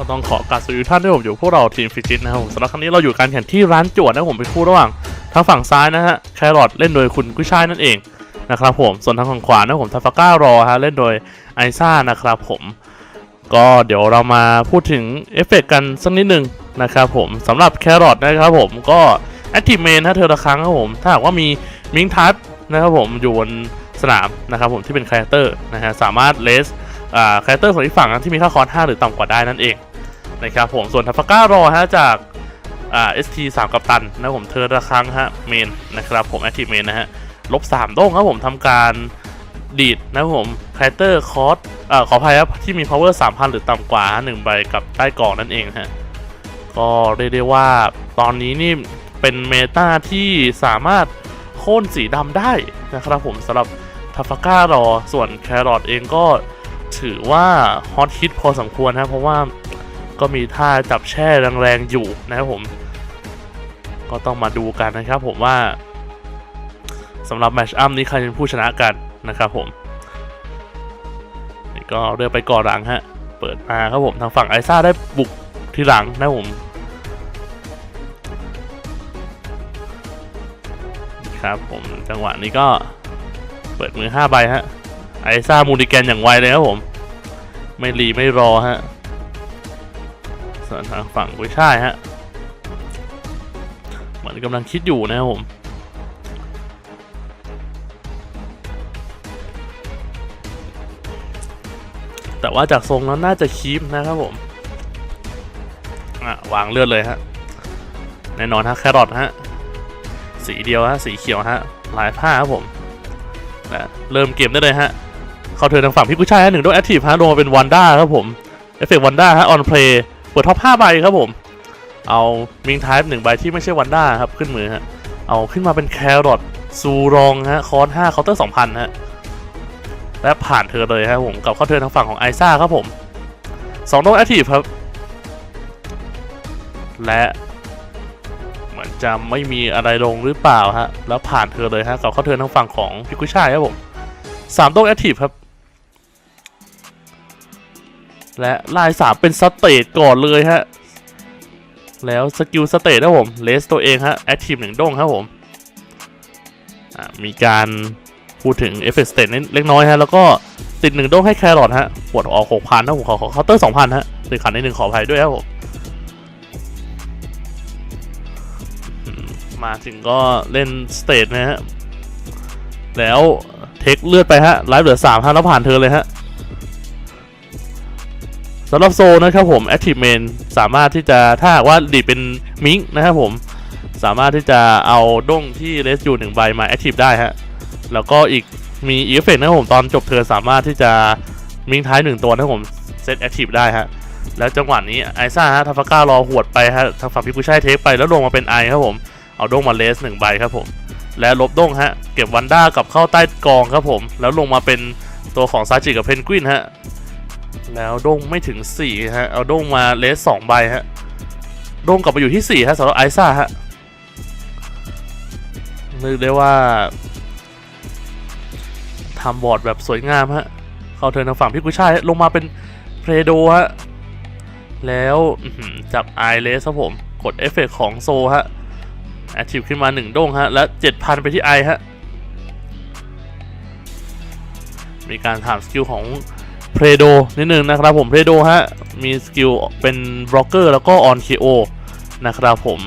ก็ต้องขอกราบสวัสดีท่านที่ผมอยู่พวกเราทีมฟิจิตนะครับผมสำหรับครั้งนี้เราอยู่การแข่งที่ร้านจวดนะผมเป็นคู่ระหว่างทางฝั่งซ้ายนะฮะแครอทเล่นโดยคุณกุ้ยช่ายนั่นเองนะครับผมส่วนทางฝั่งขวานะผมทาฟาก้ารอฮะเล่นโดยไอซ่านะครับผมก็เดี๋ยวเรามาพูดถึงเอฟเฟกต์กันสักนิดหนึ่งนะครับผมสำหรับแครอทนะครับผมก็แอคทีฟเมนถ้าเธอละครั้งครับผมถ้าหากว่ามีมิงทัชนะครับผมอยู่บนสนามนะครับผมที่เป็นคาแรคเตอร์นะฮะสามารถเลสคาแรคเตอร์ของอีกฝั่งที่มีค่าคอร์ส5หรือต่ำกว่าได้นั่นเอง นะครับผมส่วนทัฟก้ารอฮะจากอ่า ST 3 กัปตันนะผมเธอละครั้งฮะเมนนะครับผมแอคทีฟเมนนะฮะลบ3โด้งครับผมทำการดีดนะผมคาแรคเตอร์คอสอ่อขออภัยครับที่มี power 3,000 หรือต่ำกว่า 1 ใบกับใต้กล่องนั่นเองฮะก็เรียกได้ว่าตอนนี้นี่เป็นเมตาที่สามารถโค่นสีดำได้นะครับผมสำหรับทัฟก้ารอส่วนแครอทเองก็ถือว่าฮอตฮิตพอสมควรนะเพราะว่า ก็มีท่าจับแช่แรงๆอยู่นะครับผม ก็ต้องมาดูกันนะครับผมว่าสำหรับแมชอัพนี้ใครเป็นผู้ชนะกันนะครับผมนี่ก็เลือกไปก่อหลังฮะ เปิดมาครับผมทางฝั่งไอซ่าได้บุกทีหลังนะผมครับผมจังหวะนี้ก็เปิดมือ5ใบฮะไอซ่ามูนิแกนอย่างไวเลยครับผม ไม่รีไม่รอฮะ ส่วนทางฝั่งกุ้ยช่ายฮะเหมือนกำลังคิดอยู่นะครับผมแต่ว่าจากทรงแล้วน่าจะคีปนะครับผมอะวางเลือดเลยฮะแน่นอนฮะแครอทฮะสีเดียวฮะสีเขียวฮะลายผ้าครับผมและเริ่มเกมได้เลยฮะเข้าเทินทางฝั่งพี่กุ้ยช่ายฮะหนึ่งด้วยแอคทีฟฮะลงมาเป็นวันด้าครับผมเอฟเฟกต์วันด้าฮะออนเพลย์ เปิดท็อป5ใบครับผม เอามิงไทายหนึ่งใบที่ไม่ใช่วันด้าครับขึ้นมือฮะ เอาขึ้นมาเป็นแครอทซูรองฮะคอน5เคาน์เตอร์2,000ฮะ และผ่านเธอเลยครับผมกับเข้าเธอทางฝั่งของไอซ่าครับผมสองโดนแอคทีฟครับ และเหมือนจะไม่มีอะไรลงหรือเปล่าฮะ แล้วผ่านเธอเลยฮะกับเข้าเธอทางฝั่งของพิกุช่ายครับผมสามโดนแอคทีฟครับ และลายสามเป็นสเตตก่อนเลยฮะ แล้วสกิลสเตตครับผม เลสตัวเองฮะ แอคทีฟหนึ่งด้งครับผม มีการพูดถึงเอฟเฟกต์สเตตเล็กน้อยฮะ แล้วก็ติดหนึ่งด้งให้แครอทฮะ ปวดออกหกพันนะผมขอขอเคาน์เตอร์สองพันฮะติดขันในหนึ่งขออภัยด้วยครับผมมมาถึงก็เล่นสเตตนะฮะ แล้วเทคเลือดไปฮะ ไลฟ์เหลือสามฮะแล้วผ่านเธอเลยฮะ สำหรับโซนะครับผม Active Main สามารถที่จะถ้าหากว่าดีเป็นมิงนะครับผม สามารถที่จะเอาด้งที่เลสอยู่หนึ่งใบมา Active ได้ฮะ แล้วก็อีกมีอีเฟกนะครับผมตอนจบเธอสามารถที่จะมิงท้ายหนึ่งตัวนะครับผมเซตแอคทีฟได้ฮะ แล้วจังหวะนี้ไอซ่าฮะทัฟฟาก้ารอหวดไปฮะทางฝั่งพิกุชัยเทคไปแล้วลงมาเป็นไอครับผมเอาด้งมาเลสหนึ่งใบครับผม และลบด้งฮะเก็บวันด้ากลับเข้าใต้กองครับผม แล้วลงมาเป็นตัวของซาจิกับเพนกวินฮะ แล้วด้งไม่ถึง4ฮะเอาด้งมาเลสสองใบฮะด้งกลับมาอยู่ที่4ฮะสำหรับไอซ่าฮะนึกได้ว่าทำบอร์ดแบบสวยงามฮะเข้าเทินทางฝั่งพี่กุช่ายลงมาเป็นเพลโดฮะแล้วจับไอเลสครับผมกดเอฟเฟกของโซฮะแอคทีฟขึ้นมา1โด้งฮะ และ7,000 ไปที่ไอฮะ มีการถามสกิลของ เพลโดนิดนึงนะครับผมเพลโดฮะมีสกิลเป็นบล็อกเกอร์แล้วก็ออนเคโอนะครับผม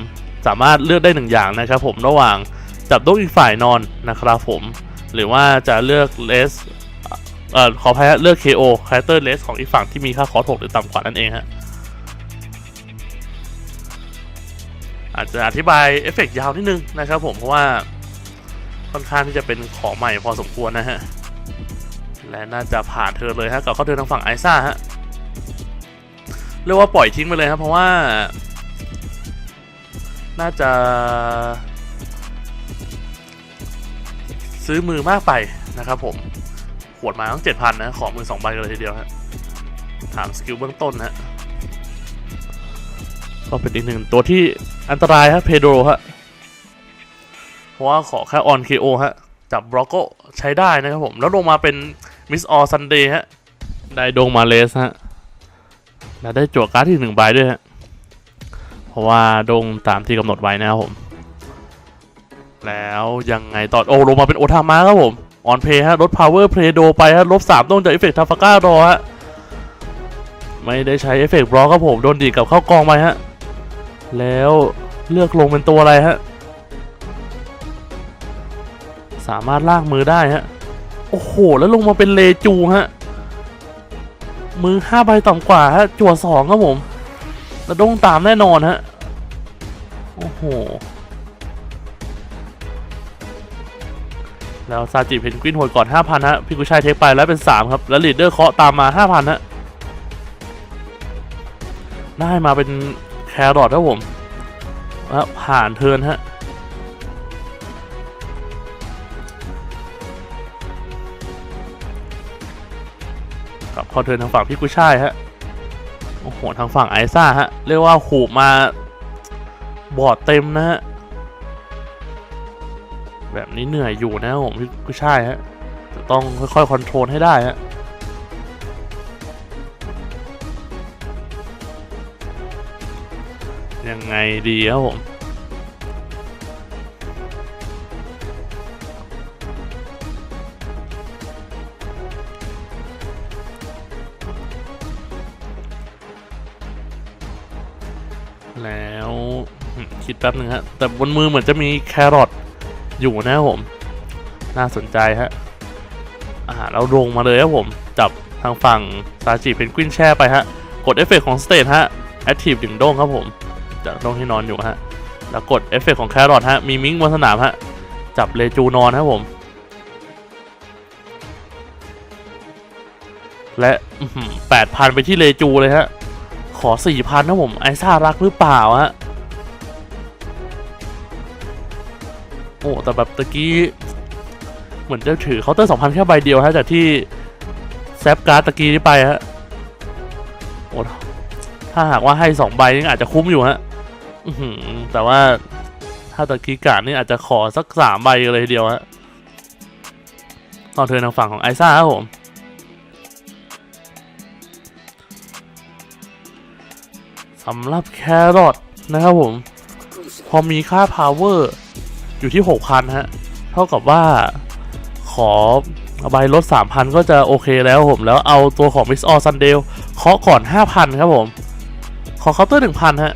สามารถเลือกได้หนึ่งอย่างนะครับผมระหว่างจับโด้งอีกฝ่ายนอนนะครับผมหรือว่าจะเลือกเลสเอ่อขออภัยฮะเลือก KO คาแรคเตอร์เลสของอีกฝั่งที่มีค่าคอร์ส6หรือต่ำกว่านั่นเองฮะอาจจะอธิบายเอฟเฟกต์ยาวนิดนึงนะครับผมเพราะว่าค่อนข้างที่จะเป็นของใหม่พอสมควรนะฮะ และน่าจะผ่านเธอเลยฮะกับเข้าเธอทางฝั่งไอซ่าฮะเรียกว่าปล่อยทิ้งไปเลยครับเพราะว่า น่าจะ ซื้อมือมากไปนะครับผมขวดมาตั้งเจ็ดพันนะ ขอมือสองใบกันเลยทีเดียวฮะถามสกิลเบื้องต้นนะฮะก็เป็นอีกหนึ่งตัวที่อันตรายฮะเพโดรฮะเพราะว่าขอแค่ออนเคโอฮะจับบล็อกก็ใช้ได้นะครับผม แล้วลงมาเป็น มิสออซันเดย์ฮะ ได้ดงมาเลสฮะ และได้จั่วการ์ดที่หนึ่งใบด้วยฮะ เพราะว่าดงตามที่กำหนดไว้นะครับผม แล้วยังไงต่อโอ้ลงมาเป็นโอทามาครับผม ออนเพย์ฮะลดพาวเวอร์เพลย์โดไปฮะลบสามต้องจากเอฟเฟกต์ทาฟาก้ารอฮะ ไม่ได้ใช้เอฟเฟกต์บล็อกครับผม โดนดีกับเข้ากองไปฮะ แล้วเลือกลงเป็นตัวอะไรฮะ สามารถลากมือได้ฮะ โอ้โห แล้วลงมาเป็นเลจูฮะ มือห้าใบต่ำกว่าฮะ จั่วสองครับผมแล้วดงตามแน่นอนฮะ โอ้โห แล้วซาจิเพนกวินโหดก่อน 5,000 ฮะพี่กุชัยเทคไปแล้วเป็น 3 ครับ แล้วลีดเดอร์เคาะตามมา 5,000 ฮะ ได้มาเป็นแครอทครับผมแล้วผ่านเทินฮะ พอเทินทางฝั่งพี่กุชัยฮะโอ้โหทางฝั่งไอซ่าฮะเรียกว่าขู่มาบอดเต็มนะฮะแบบนี้เหนื่อยอยู่นะผมพี่กุชัยฮะจะต้องค่อยๆคอนโทรลให้ได้ฮะยังไงดีครับผม ป๊บหนึ่งฮะ แต่บนมือเหมือนจะมีแครอทอยู่นะผม น่าสนใจฮะ อ่าเราลงมาเลยครับผม จับทางฝั่งซาจิเป็นกวินแช่ไปฮะ กดเอฟเฟกของสเตทฮะแอคทีฟดึงโด้งครับผมจากโด้งที่นอนอยู่ฮะ แล้วกดเอฟเฟกของแครอทฮะ มีมิงบนสนามฮะ จับเลจูนอนครับผม และแปดพันไปที่เลจูเลยฮะ ขอสี่พันนะผม ไอซ่ารักหรือเปล่าฮะ โอ้แต่แบบตะกี้ เหมือนจะถือเคาน์เตอร์สองพันแค่ใบเดียวฮะจากที่แซฟการ์ดตะกี้นี้ไปฮะโอ้ถ้าหากว่าให้สองใบนี่อาจจะคุ้มอยู่ฮะแต่ว่าถ้าตะกี้การ์ดนี่อาจจะขอสักสามใบเลยทีเดียวฮะต่อเธอทางฝั่งของไอซ่าครับผมสำหรับแครอทนะครับผม พอมีค่า power อร์ ยู่ที่ 6,000 ฮะ เท่ากับว่าขอใบลด 3,000 ก็จะโอเคแล้วผม แล้วเอาตัวของ Miss All Sunday เคาะก่อน 5,000 ครับผม ขอเคาน์เตอร์ 1,000 ฮะ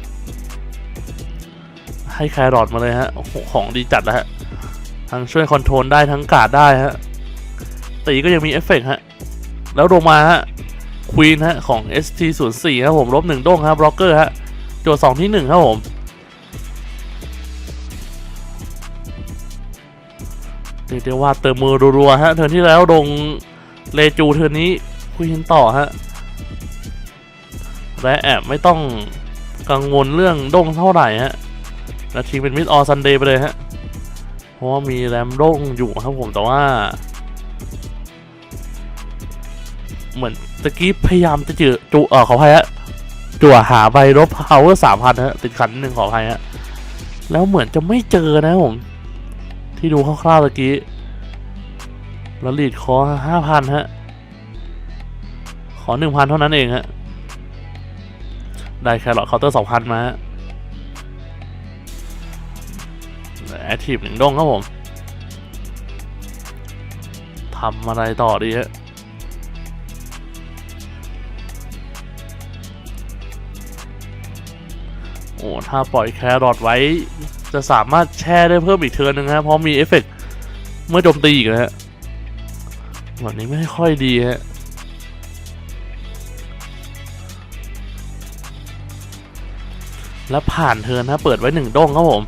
ให้แครอทมาเลยฮะ ของดีจัดแล้วฮะ ทั้งช่วยคอนโทรลได้ทั้งกาดได้ฮะ ตีก็ยังมีเอฟเฟกต์ฮะ แล้วลงมาฮะควีนฮะ ของ ST04 ครับผมลบหนึ่งด้งครับบล็อกเกอร์ฮะ โจทย์สองที่หนึ่งครับผม เรียกได้ว่าเติมมือรัวๆฮะเทิร์นที่แล้วลงเลจูเทิร์นนี้ควีนต่อฮะและแอบไม่ต้องกังวลเรื่องด้งเท่าไหร่ฮะแล้วทิ้งเป็นมิดออซันเดย์ไปเลยฮะเพราะว่ามีแรมด้งอยู่ครับผมแต่ว่า เหมือนตะกี้พยายามจะจือจุเออขออภัยฮะจั่วหาใบลบพาวเวอร์สามพันฮะติดขันนิดนึงขออภัยฮะแล้วเหมือนจะไม่เจอนะผม ที่ดูคร่าวๆตะกี้แล้วลีดคอห้าพันฮะ ขอหนึ่งพันเท่านั้นเองฮะ ได้แครอทเคาน์เตอร์สองพันมาฮะแอคทีฟหนึ่งดงครับผมทำอะไรต่อดีฮะโอ้ ถ้าปล่อยแครอทไว้ จะสามารถแช่ได้เพิ่มอีกเทิร์นหนึงฮะเพราะมีเอฟเฟกต์เมื่อโจมตีอีกนะฮะวันนี้ไม่ค่อยดีฮะแล้วผ่านเทิร์นฮะเปิดไว้หนึ่งด้งครับผม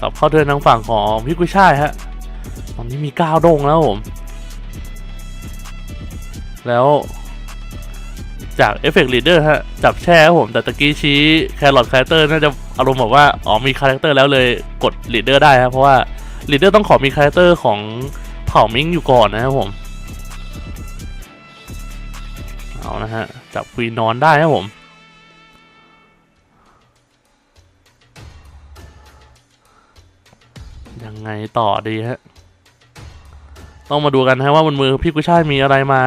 กลับเข้าเทิร์นทางฝั่งของพี่กุยช่ายฮะตอนนี้มีเก้าด้งแล้วผม แล้ว จากเอฟเฟกต์ลีดเดอร์ฮะ จับแช่ผม แต่ตะกี้ชี้แครอทคาแรคเตอร์น่าจะอารมณ์แบบว่า อ๋อมีคาแรคเตอร์แล้วเลยกดลีดเดอร์ได้ครับเพราะว่าลีดเดอร์ต้องขอมีคาแรคเตอร์ของเผ่ามิงอยู่ก่อนนะครับผม เอานะฮะ จับควีนนอนได้ครับผมยังไงต่อดีฮะ ต้องมาดูกันฮะว่าบนมือพี่กุยช่ายมีอะไรมา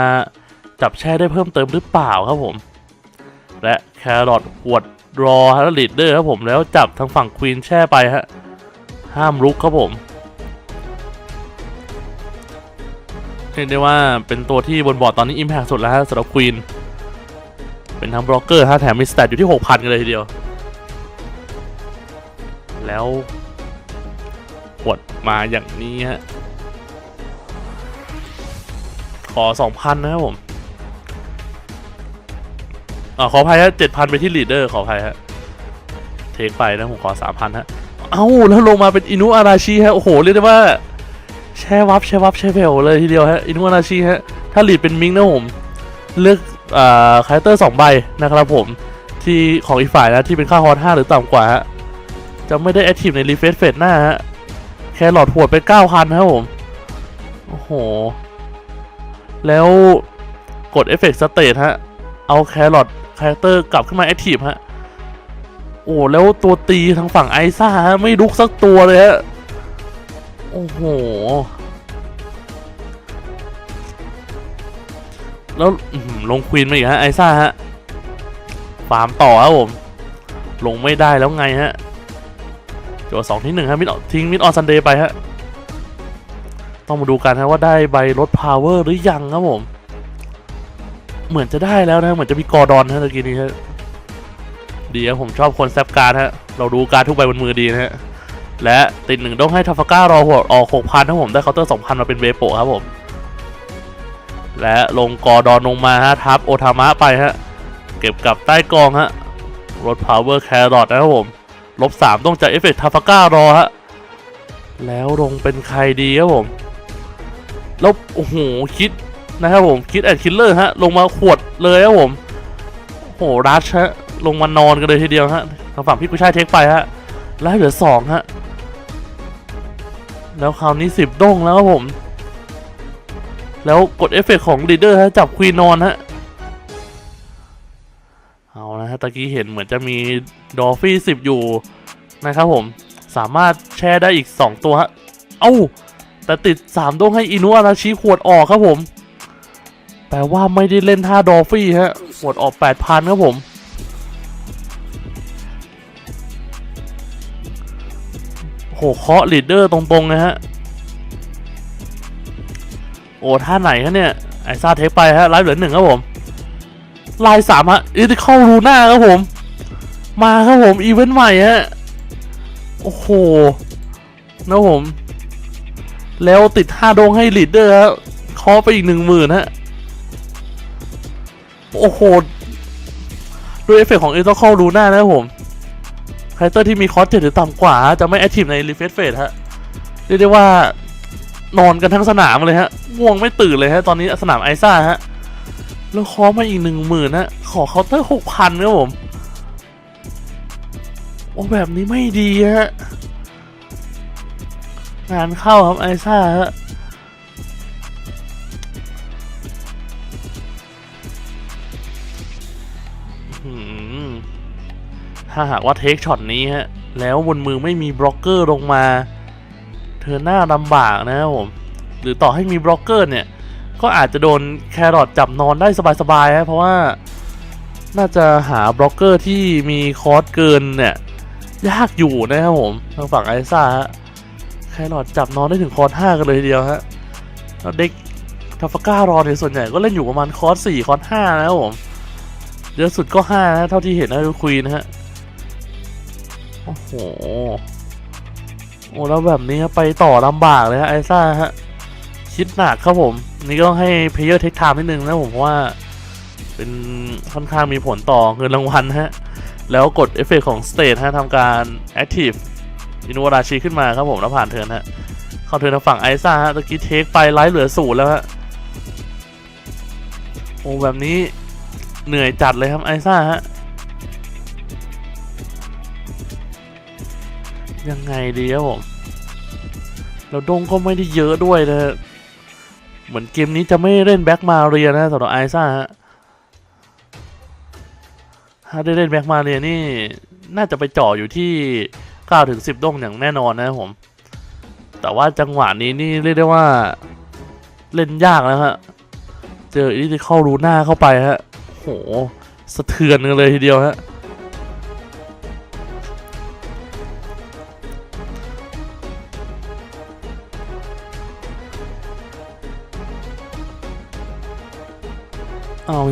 จับแช่ได้เพิ่มเติมหรือเปล่าครับผม และแครอทหวดรอฮะลีดเดอร์ครับผมแล้วจับทางฝั่งควีนแช่ไปฮะห้ามรุกครับผมเรียกได้ว่าเป็นตัวที่บนบอร์ดตอนนี้ Impact สุดแล้วฮะสำหรับควีนเป็นทั้งบล็อกเกอร์ฮะแถมมีสเตตอยู่ที่ 6,000 กันเลยทีเดียว แล้วหวดมาอย่างนี้ฮะขอ 2,000 นะครับผม อ่าขออภัยฮะ7,000ไปที่ลีดเดอร์ขออภัยฮะ เทคไปนะผมขอ3,000ฮะ เอ้าแล้วลงมาเป็นอินุอาราชิฮะ โอ้โห เรียกได้ว่า แช่วับแช่วับแช่เวลเลยทีเดียวฮะ อินุอาราชิฮะ ถ้าลีดเป็นมิงนะผม เลือกอ่าคาแรคเตอร์สองใบนะครับผม ที่ของอีกฝ่ายนะที่เป็นค่าฮอต5หรือต่ำกว่าฮะ จะไม่ได้แอคทีฟในรีเฟรชเฟสหน้าฮะ แครอทหวไป9,000นะครับผม โอ้โห แล้วกดเอฟเฟกต์สเตทฮะ เอาแครอท คาแรคเตอร์กลับขึ้นมาแอคทีฟฮะ โอ้แล้วตัวตีทางฝั่งไอซ่าฮะไม่ลุกสักตัวเลยฮะ โอ้โห แล้วลงควีนมาอีกฮะไอซ่าฮะ ฟาร์มต่อครับผม ลงไม่ได้แล้วไงฮะจัวสองที่หนึ่งฮะมิดทิ้งมิดออนซันเดย์ไปฮะ ต้องมาดูกันนะว่าได้ใบลดพาวเวอร์หรือยังครับผม เหมือนจะได้แล้วนะเหมือนจะมีกอดอนนะตะกี้นี้ฮะดีครับผมชอบคนแซปการ์ฮะเราดูการทุกใบบนมือดีนะฮะและติดหนึ่งต้องให้ทัฟฟาก้ารอหัวออกหกพันถ้าผมได้เคาน์เตอร์สองพันมาเป็นเวโปะครับผม และลงกอดอนลงมาฮะทับโอทามะไปฮะเก็บกลับใต้กองฮะลดพาวเวอร์แครอทนะครับผมลบสามต้องจากเอฟเฟกต์ทัฟฟาก้ารอฮะแล้วลงเป็นใครดีครับผมแล้วโอ้โหคิด นะครับผมคิดแอนคิลเลอร์ฮะลงมาขวดเลยครับผมโอ้โหรัชฮะลงมานอนกันเลยทีเดียวฮะทางฝั่งพี่กุยช่ายเทคไปฮะแล้วเหลือสองฮะแล้วคราวนี้สิบด้งแล้วครับผม แล้วกดเอฟเฟกต์ของลีดเดอร์ฮะจับควีนนอนฮะเอาละฮะตะกี้เห็นเหมือนจะมีดอฟฟี่สิบอยู่นะครับผมสามารถแช่ได้อีก 2 ตัวฮะ เอ้า แต่ติด 3ด้งให้อินุอาราชิขวดออกครับผม ปลว่าไม่ได้เล่นท่าดอฟฟี่ฮะขวดออก 8,000 ครับผม โหเคาะลีดเดอร์ตรง ๆ นะฮะ โอ้ท่าไหนฮะเนี่ย ไอซ่าเทคไปฮะไลฟ์เหลือหนึ่งครับผม ลายสามฮะอีทิเข้ารูหน้าครับผม มาครับผม อีเวนต์ใหม่ฮะ โอ้โหนะผม แล้วติดห้าดงให้ลีดเดอร์ฮะเคาะไปอีกหนึ่งหมื่นฮะ โอ้โหด้วยเอฟเฟกต์ของเอเตอร์เข้ารูหน้านะครับผมคาแรคเตอร์ที่มีคอสเจ็ดหรือต่ำกว่า จะไม่แอคทีฟในรีเฟรชเฟสฮะเรียกได้ว่านอนกันทั้งสนามเลยฮะง่วงไม่ตื่นเลยฮะ ตอนนี้สนามไอซ่าฮะ แล้วคอมาอีกหนึ่งหมื่นนะ ขอเคาน์เตอร์หกพันครับผม โอ้ แบบนี้ไม่ดีฮะ งานเข้าครับไอซ่าฮะ ถ้าหากว่าเทคช็อตนี้ฮะ แล้วบนมือไม่มีบล็อกเกอร์ลงมา เธอหน้าลำบากนะครับผม หรือต่อให้มีบล็อกเกอร์เนี่ย ก็อาจจะโดนแครอทจับนอนได้สบายๆฮะ เพราะว่าน่าจะหาบล็อกเกอร์ที่มีคอร์สเกินเนี่ยยากอยู่นะครับผมทางฝั่งไอซ่าฮะแครอทจับนอนได้ถึงคอร์สห้ากันเลยทีเดียวฮะแล้วเด็กทัฟฟาก้ารอเนี่ยส่วนใหญ่ก็เล่นอยู่ประมาณคอร์สสี่คอร์สห้านะครับผมเยอะสุดก็ห้านะเท่าที่เห็นนะดูคุยนะฮะ อ้โห โอ้แล้วแบบนี้ไปต่อลำบากเลยฮะไอซ่าฮะคิดหนักครับผม นี่ก็ต้องให้เพลเยอร์เทคไทม์นิดนึงนะผมว่า เป็นค่อนข้างมีผลต่อเงินรางวัลฮะ แล้วกดเอฟเฟกของสเตทฮะทำการ Active อินวราชีขึ้นมาครับผมแล้วผ่านเทิร์นฮะเข้าเทิร์นทางฝั่งไอซ่าฮะตะกี้เทคไปไลท์เหลือศูนย์แล้วฮะโอ้แบบนี้เหนื่อยจัดเลยครับไอซ่าฮะ ยังไงดีครับผมแล้วดงก็ไม่ได้เยอะด้วยนะเหมือนเกมนี้จะไม่เล่นแบ็กมาเรียนะสำหรับไอซ่าฮะถ้าได้เล่นแบ็กมาเรียนี่น่าจะไปจ่ออยู่ที่9ถึง10ด้งอย่างแน่นอนนะครับผม แต่ว่าจังหวะนี้นี่เรียกได้ว่าเล่นยากแล้วฮะ เจออีที่เข้ารูหน้าเข้าไปฮะ โห สะเทือนกันเลยทีเดียวฮะ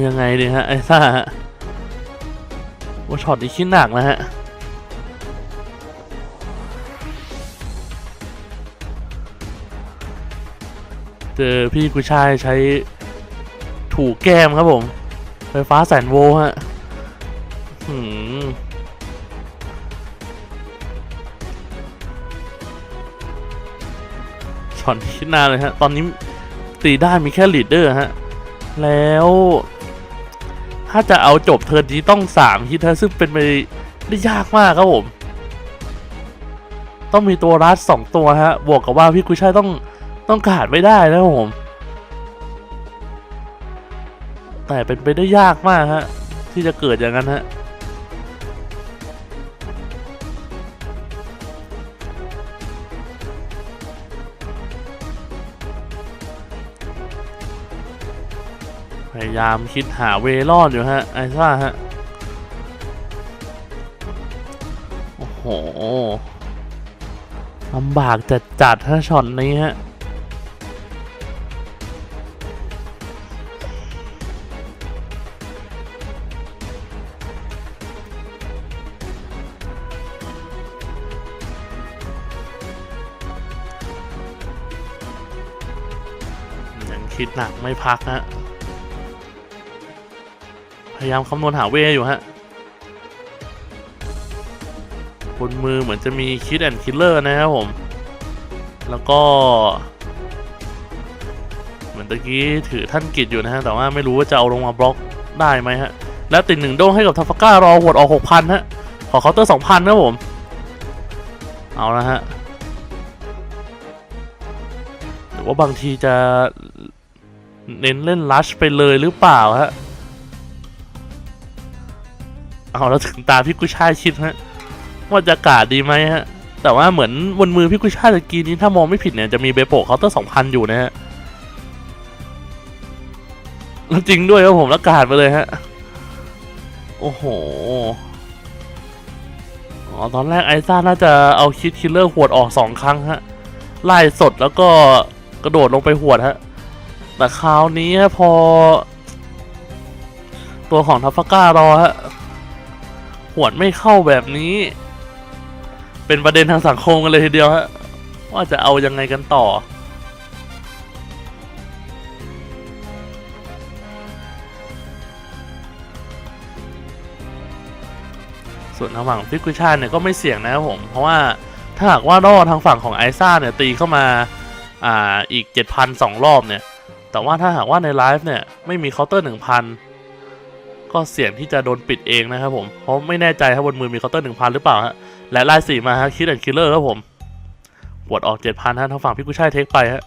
ยังไงดีฮะไอ้ซ่าฮะว่าช็อตนี้คิดหนักนะฮะเจอพี่กุชายใช้ถูกแก้มครับผม ไฟฟ้าแสนโวฮะหืมช็อตที่นานเลยฮะ ตอนนี้ตีได้มีแค่ลีดเดอร์ฮะ แล้ว ถ้าจะเอาจบเทิร์นนี้ต้องสามฮิตนะซึ่งเป็นไปได้ยากมากครับผม ต้องมีตัวรัดสองตัวฮะ บวกกับว่าพี่กุยช่ายต้องต้องขาดไม่ได้นะครับผม แต่เป็นไปได้ยากมากฮะ ที่จะเกิดอย่างนั้นฮะ พยายามคิดหาเวรอดอยู่ฮะไอซ่าฮะ โอ้โหลำบากจัดจัดๆฮะช็อตนี้ฮะยังคิดหนักไม่พักฮะ พยายามคำนวณหาเวอยู่ฮะบนมือเหมือนจะมีคิดแอนคิลเลอร์นะครับผม แล้วก็ เหมือนตะกี้ถือท่านกิจอยู่นะฮะ แต่ว่าไม่รู้ว่าจะเอาลงมาบล็อกได้ไหมฮะ แล้วติดหนึ่งโดงให้กับทัฟก้ารอหวดออกหกพันฮะ ขอเคาน์เตอร์สองพันนะผม เอาละฮะหรือว่าบางทีจะเน้นเล่นลัชไปเลยหรือเปล่าฮะ เอาแล้วถึงตาพี่กุช่ายคิดฮะว่าจะกาดดีไหมฮะแต่ว่าเหมือนบนมือพี่กุช่ายตะกี้นี้ถ้ามองไม่ผิดเนี่ยจะมีเบโปะเคาน์เตอร์สองพันอยู่นะฮะแล้วจริงด้วยครับผมแล้วกาดไปเลยฮะโอ้โหอ๋อตอนแรกไอซ่าน่าจะเอาคิดคิลเลอร์หวดออกสองครั้งฮะไล่สดแล้วก็กระโดดลงไปหวดฮะแต่คราวนี้พอ ตัวของทัฟฟาก้ารอฮะ หวดไม่เข้าแบบนี้ เป็นประเด็นทางสังคมกันเลยทีเดียวฮะว่าจะเอายังไงกันต่อ ส่วนทางฝั่งฟิกุชาเนี่ยก็ไม่เสี่ยงนะครับผม เพราะว่าถ้าหากว่ารอทางฝั่งของไอซ่าเนี่ยตีเข้ามาอ่าอีก 7,000สองรอบเนี่ย แต่ว่าถ้าหากว่าในไลฟ์เนี่ยไม่มีเคาน์เตอร์ 1,000 ก็เสี่ยงที่จะโดนปิดเองนะครับผมเพราะไม่แน่ใจครับบนมือมีเคาน์เตอร์1,000หรือเปล่าฮะและลายสีมาฮะคิดแอนคิลเลอร์ครับผมปวดออก7,000ฮะทางฝั่งพี่กุชัยเทคไปฮะ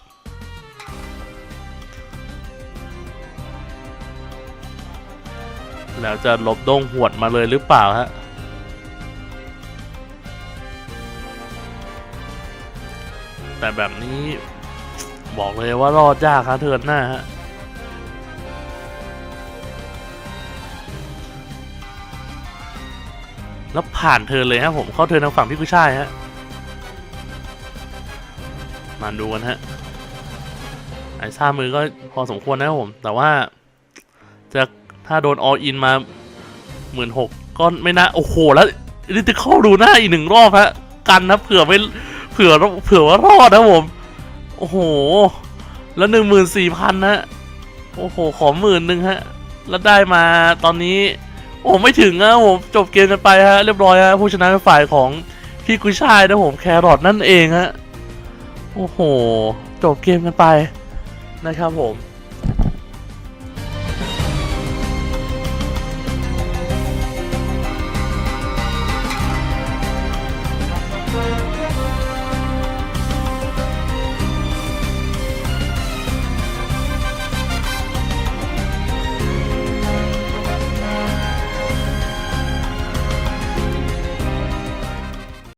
แล้วจะลบดงหวดมาเลยหรือเปล่าฮะแต่แบบนี้บอกเลยว่ารอดยากครับเทินหน้าฮะ แล้วผ่านเทิร์นเลยฮะผมเข้าเทิร์นทางฝั่งพี่กุช่ายฮะมาดูกันฮะไอ้ซ่ามือก็พอสมควรนะครับผม แต่ว่าจะถ้าโดนออินมาหมื่นหกก็ไม่น่าโอ้โหแล้วนี่จะเข้าดูหน้าอีกหนึ่งรอบฮะกันนะเผื่อไม่เผื่อเผื่อว่ารอดนะผม โอ้โห แล้วหนึ่งหมื่นสี่พันฮะโอ้โห ขอหมื่นหนึ่งฮะ แล้วได้มาตอนนี้ โอ้ไม่ถึงนะผมจบเกมกันไปฮะเรียบร้อยฮะผู้ชนะเป็นฝ่ายของพี่กุยชายนะผมแครอทนั่นเองฮะโอ้โห จบเกมกันไปนะครับผม